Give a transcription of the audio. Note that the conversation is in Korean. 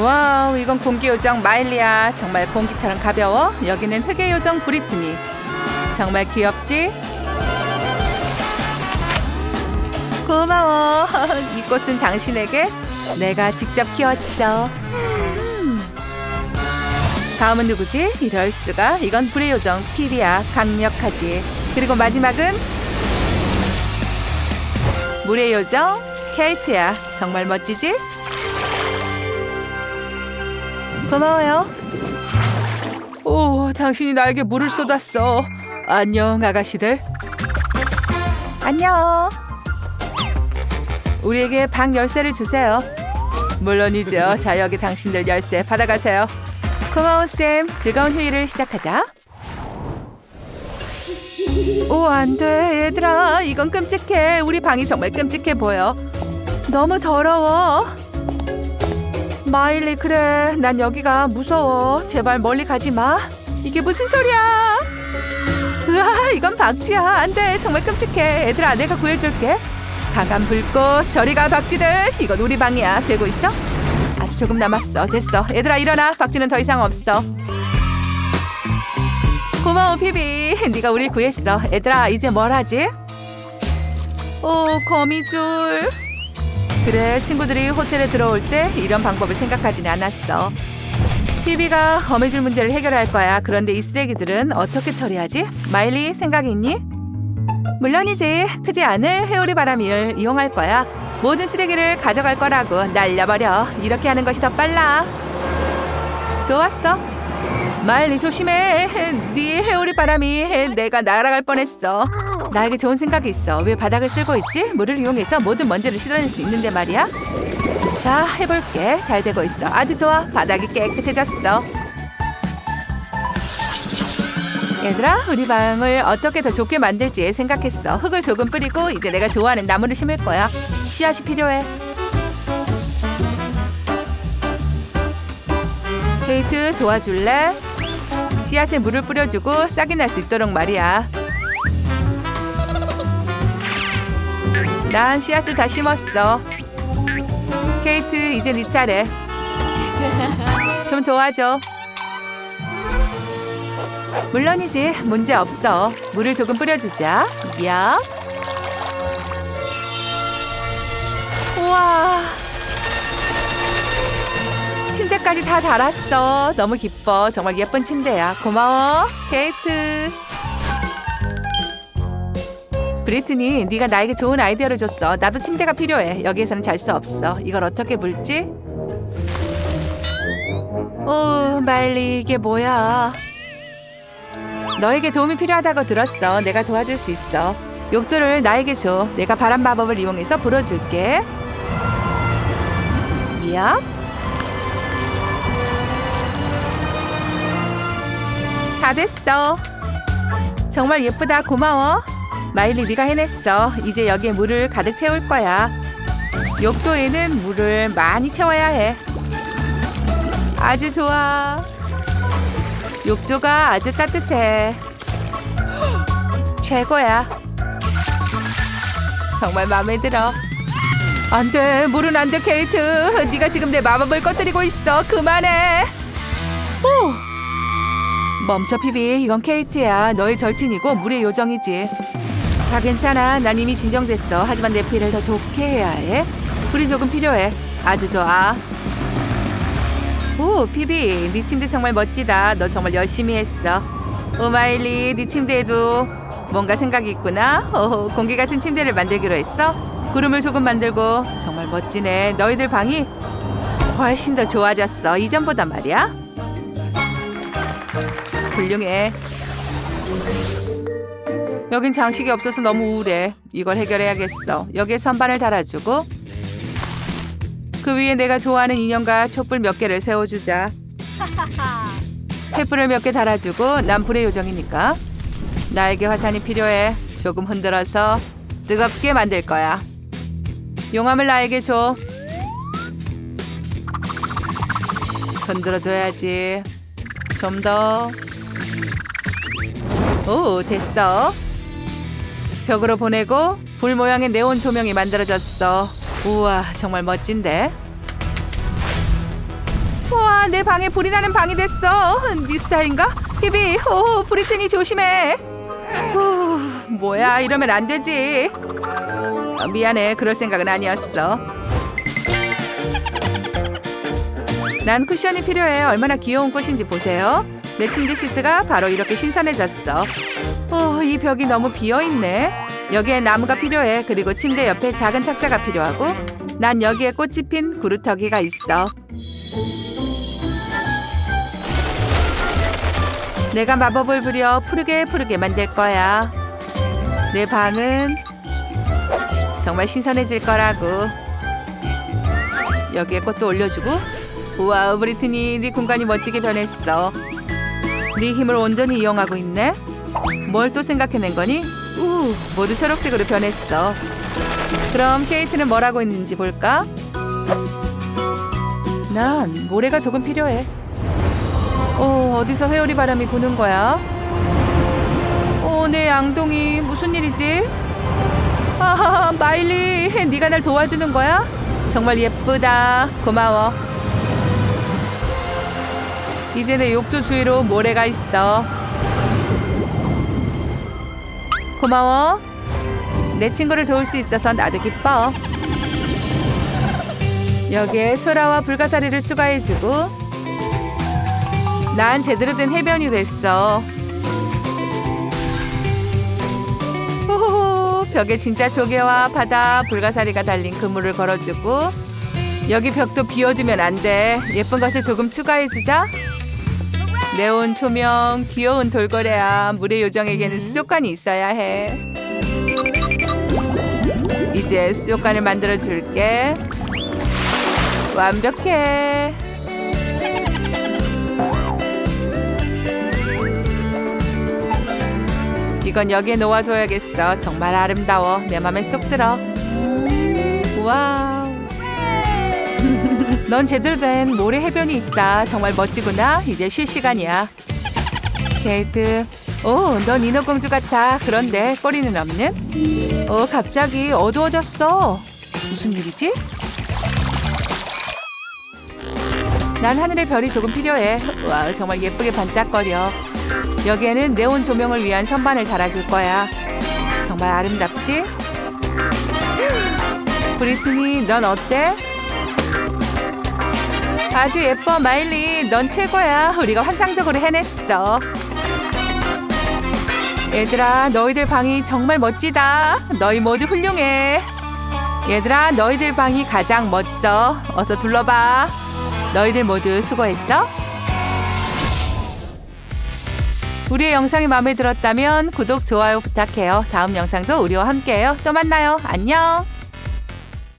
와우, 이건 공기 요정 마일리야. 정말 공기처럼 가벼워. 여기는 흑의 요정 브리트니. 정말 귀엽지? 고마워. 이 꽃은 당신에게 내가 직접 키웠죠. 음. 다음은 누구지? 이럴 수가. 이건 불의 요정 피비야. 강력하지. 그리고 마지막은 물의 요정 케이트야. 정말 멋지지? 고마워요. 오, 당신이 나에게 물을 쏟았어. 안녕, 아가씨들. 안녕. 우리에게 방 열쇠를 주세요. 물론이죠. 자, 여기 당신들 열쇠 받아가세요. 고마워, 쌤. 즐거운 휴일을 시작하자. 오, 안 돼, 얘들아. 이건 끔찍해. 우리 방이 정말 끔찍해 보여. 너무 더러워. 마일리, 그래. 난 여기가 무서워. 제발 멀리 가지 마. 이게 무슨 소리야? 으아, 이건 박쥐야. 안 돼. 정말 끔찍해. 얘들아, 내가 구해줄게. 강한 불꽃, 저리가 박쥐들. 이건 우리 방이야. 되고 있어? 아주 조금 남았어. 됐어. 얘들아, 일어나. 박쥐는 더 이상 없어. 고마워, 피비. 네가 우리 구했어. 얘들아, 이제 뭘 하지? 오, 거미줄. 그래, 친구들이 호텔에 들어올 때 이런 방법을 생각하지는 않았어. 피비가 거미줄 문제를 해결할 거야. 그런데 이 쓰레기들은 어떻게 처리하지? 마일리, 생각이 있니? 물론이지. 크지 않을 회오리 바람이를 이용할 거야. 모든 쓰레기를 가져갈 거라고 날려버려. 이렇게 하는 것이 더 빨라. 좋았어. 마일리 조심해. 네 회오리 바람이 내가 날아갈 뻔했어. 나에게 좋은 생각이 있어. 왜 바닥을 쓸고 있지? 물을 이용해서 모든 먼지를 씻어낼 수 있는데 말이야. 자, 해볼게. 잘 되고 있어. 아주 좋아. 바닥이 깨끗해졌어. 얘들아, 우리 방을 어떻게 더 좋게 만들지 생각했어. 흙을 조금 뿌리고 이제 내가 좋아하는 나무를 심을 거야. 씨앗이 필요해. 케이트 도와줄래? 씨앗에 물을 뿌려주고 싹이 날 수 있도록 말이야. 난 씨앗을 다 심었어. 케이트 이제 네 차례. 좀 도와줘. 물론이지 문제 없어. 물을 조금 뿌려주자. 야. 우와. 침대까지 다 달았어. 너무 기뻐. 정말 예쁜 침대야. 고마워, 케이트. 브리트니, 네가 나에게 좋은 아이디어를 줬어. 나도 침대가 필요해. 여기에서는 잘 수 없어. 이걸 어떻게 물지? 오, 말리 이게 뭐야? 너에게 도움이 필요하다고 들었어. 내가 도와줄 수 있어. 욕조를 나에게 줘. 내가 바람 마법을 이용해서 불어줄게. 야. 다 됐어. 정말 예쁘다. 고마워. 마일리 네가 해냈어. 이제 여기에 물을 가득 채울 거야. 욕조에는 물을 많이 채워야 해. 아주 좋아. 욕조가 아주 따뜻해. 최고야. 정말 마음에 들어. 안 돼. 물은 안 돼, 케이트. 네가 지금 내 마법을 꺼뜨리고 있어. 그만해. 오. 멈춰, 피비. 이건 케이트야. 너의 절친이고 물의 요정이지. 다 괜찮아. 난 이미 진정됐어. 하지만 내 피를 더 좋게 해야 해. 불이 조금 필요해. 아주 좋아. 오, 피비, 네 침대 정말 멋지다. 너 정말 열심히 했어. 오마일리, 네 침대에도 뭔가 생각이 있구나. 오, 공기 같은 침대를 만들기로 했어. 구름을 조금 만들고 정말 멋지네. 너희들 방이 훨씬 더 좋아졌어. 이전보다 말이야. 훌륭해. 여긴 장식이 없어서 너무 우울해. 이걸 해결해야겠어. 여기에 선반을 달아주고 그 위에 내가 좋아하는 인형과 촛불 몇 개를 세워주자. 횃불을 몇 개 달아주고 난 불의 요정이니까 나에게 화산이 필요해. 조금 흔들어서 뜨겁게 만들 거야. 용암을 나에게 줘. 흔들어줘야지. 좀 더. 오, 됐어. 벽으로 보내고 불 모양의 네온 조명이 만들어졌어. 우와, 정말 멋진데. 아, 내 방에 불이 나는 방이 됐어. 네 스타일인가? 비비, 오, 브리트니 조심해. 후, 뭐야, 이러면 안 되지. 어, 미안해, 그럴 생각은 아니었어. 난 쿠션이 필요해. 얼마나 귀여운 꽃인지 보세요. 내 침대 시트가 바로 이렇게 신선해졌어. 어, 이 벽이 너무 비어있네. 여기에 나무가 필요해. 그리고 침대 옆에 작은 탁자가 필요하고 난 여기에 꽃이 핀 구루터기가 있어. 내가 마법을 부려 푸르게 푸르게 만들 거야. 내 방은 정말 신선해질 거라고. 여기에 꽃도 올려주고. 우와, 브리트니, 네 공간이 멋지게 변했어. 네 힘을 온전히 이용하고 있네. 뭘 또 생각해낸 거니? 우, 모두 초록색으로 변했어. 그럼 케이트는 뭘 하고 있는지 볼까? 난 모래가 조금 필요해. 어, 어디서 회오리 바람이 부는 거야? 어, 내 양동이 무슨 일이지? 아, 마일리, 네가 날 도와주는 거야? 정말 예쁘다. 고마워. 이제 내 욕조 주위로 모래가 있어. 고마워. 내 친구를 도울 수 있어서 나도 기뻐. 여기에 소라와 불가사리를 추가해주고 난 제대로 된 해변이 됐어. 호호호 벽에 진짜 조개와 바다 불가사리가 달린 그물을 걸어주고 여기 벽도 비워두면 안 돼. 예쁜 것을 조금 추가해주자. 네온 조명, 귀여운 돌고래야 물의 요정에게는 수족관이 있어야 해. 이제 수족관을 만들어 줄게. 완벽해. 이건 여기에 놓아줘야겠어. 정말 아름다워. 내 맘에 쏙 들어. 와우. 넌 제대로 된 모래 해변이 있다. 정말 멋지구나. 이제 쉴 시간이야. 케이트. 오, 넌 인어공주 같아. 그런데 꼬리는 없는? 어, 갑자기 어두워졌어. 무슨 일이지? 난 하늘의 별이 조금 필요해. 와, 정말 예쁘게 반짝거려. 여기에는 네온 조명을 위한 선반을 달아줄 거야. 정말 아름답지? 브리트니, 넌 어때? 아주 예뻐, 마일리. 넌 최고야. 우리가 환상적으로 해냈어. 얘들아, 너희들 방이 정말 멋지다. 너희 모두 훌륭해. 얘들아, 너희들 방이 가장 멋져. 어서 둘러봐. 너희들 모두 수고했어. 우리의 영상이 마음에 들었다면 구독, 좋아요 부탁해요. 다음 영상도 우리와 함께해요. 또 만나요. 안녕.